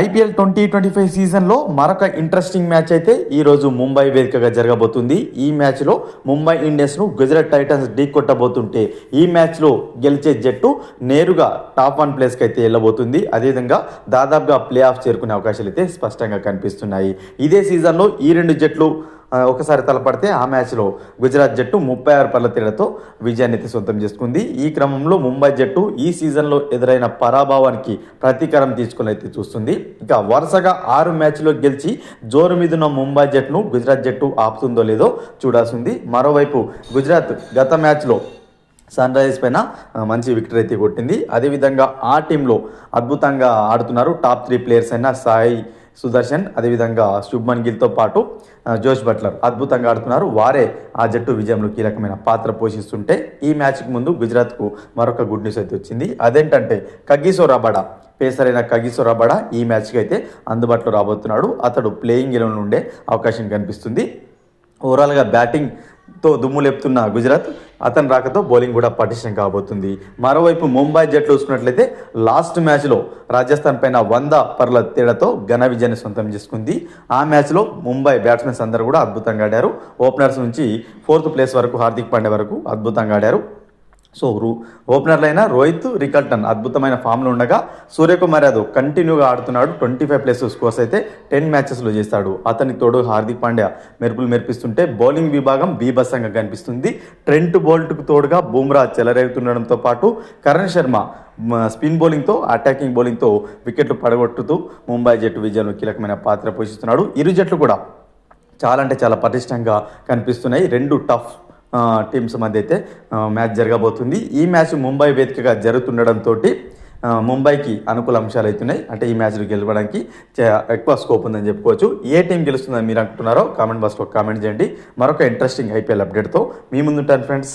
IPL twenty twenty five సీజన్లో మరొక interesting match అయితే ఈరోజు ముంబై వేదికగా జరగబోతుంది. ఈ మ్యాచ్లో ముంబై ఇండియన్స్ను గుజరాత్ టైటన్స్ ఢీ కొట్టబోతుంటే ఈ మ్యాచ్లో గెలిచే జట్టు నేరుగా టాప్ వన్ ప్లేస్కి అయితే వెళ్ళబోతుంది. అదేవిధంగా దాదాపుగా ప్లే ఆఫ్ చేరుకునే అవకాశాలు అయితే స్పష్టంగా కనిపిస్తున్నాయి. ఇదే సీజన్లో ఈ రెండు జట్లు ఒకసారి తలపడితే ఆ మ్యాచ్లో గుజరాత్ జట్టు ముప్పై ఆరు పర్ల తేడాతో విజయాన్ని అయితే సొంతం చేసుకుంది. ఈ క్రమంలో ముంబై జట్టు ఈ సీజన్లో ఎదురైన పరాభవానికి ప్రతీకారం తీసుకుని అయితే చూస్తుంది. ఇక వరుసగా ఆరు మ్యాచ్లో గెలిచి జోరు మీదున్న ముంబై జట్టును గుజరాత్ జట్టు ఆపుతుందో లేదో చూడాల్సింది. మరోవైపు గుజరాత్ గత మ్యాచ్లో సన్ రైజర్స్ పైన మంచి వికెట్ అయితే కొట్టింది. అదేవిధంగా ఆ టీంలో అద్భుతంగా ఆడుతున్నారు టాప్ త్రీ ప్లేయర్స్ అయిన సాయి సుదర్శన్ అదేవిధంగా శుభ్మన్ గిల్తో పాటు జోష్ బట్లర్ అద్భుతంగా ఆడుతున్నారు. వారే ఆ జట్టు విజయంలో కీలకమైన పాత్ర పోషిస్తుంటే ఈ మ్యాచ్కి ముందు గుజరాత్కు మరొక గుడ్ న్యూస్ అయితే వచ్చింది. అదేంటంటే కగ్గిసో రబడా పేసర్ అయిన కగిసో రబడా ఈ మ్యాచ్కి అయితే అందుబాటులో రాబోతున్నాడు. అతడు ప్లేయింగ్ ఎలెవెన్ ఉండే అవకాశం కనిపిస్తుంది. ఓవరాల్గా బ్యాటింగ్ తో దుమ్ము లేపుతున్న గుజరాత్ అతని రాకతో బౌలింగ్ కూడా పటిష్టం కాబోతుంది. మరోవైపు ముంబై జట్లు చూసుకున్నట్లయితే లాస్ట్ మ్యాచ్లో రాజస్థాన్ పైన వంద పర్ల తేడాతో ఘన విజయాన్ని సొంతం చేసుకుంది. ఆ మ్యాచ్లో ముంబై బ్యాట్స్మెన్స్ అందరూ కూడా అద్భుతంగా ఆడారు. ఓపెనర్స్ నుంచి ఫోర్త్ ప్లేస్ వరకు హార్దిక్ పాండే వరకు అద్భుతంగా ఆడారు. సో రూ ఓపెనర్లైన రోహిత్ రికల్టన్ అద్భుతమైన ఫామ్లో ఉండగా సూర్యకుమార్ యాదవ్ కంటిన్యూగా ఆడుతున్నాడు. ట్వంటీ ఫైవ్ ప్లస్ స్కోర్స్ అయితే టెన్ మ్యాచెస్లో చేస్తాడు. అతనికి తోడు హార్దిక్ పాండ్యా మెరుపులు మెరిపిస్తుంటే బౌలింగ్ విభాగం బీభత్సంగా కనిపిస్తుంది. ట్రెంట్ బోల్ట్కు తోడుగా బూమ్రా చెలరేగుతుండడంతో పాటు కరణ్ శర్మ స్పిన్ బౌలింగ్తో అటాకింగ్ బౌలింగ్తో వికెట్లు పడగొట్టుతూ ముంబై జట్టు విజయంలో కీలకమైన పాత్ర పోషిస్తున్నాడు. ఇరు జట్లు కూడా చాలా అంటే చాలా పటిష్టంగా కనిపిస్తున్నాయి. రెండు టఫ్ టీమ్స్ మధ్య అయితే మ్యాచ్ జరగబోతుంది. ఈ మ్యాచ్ ముంబై వేదికగా జరుగుతుండడంతో ముంబైకి అనుకూల అంశాలు అవుతున్నాయి అంటే ఈ మ్యాచ్లు గెలవడానికి ఎక్కువ స్కోప్ ఉందని చెప్పుకోవచ్చు. ఏ టీం గెలుస్తుందని మీరు అనుకుంటున్నారో కామెంట్ బాక్స్లో కామెంట్ చేయండి. మరొక ఇంట్రెస్టింగ్ ఐపీఎల్ అప్డేట్తో మీ ముందుంటాను ఫ్రెండ్స్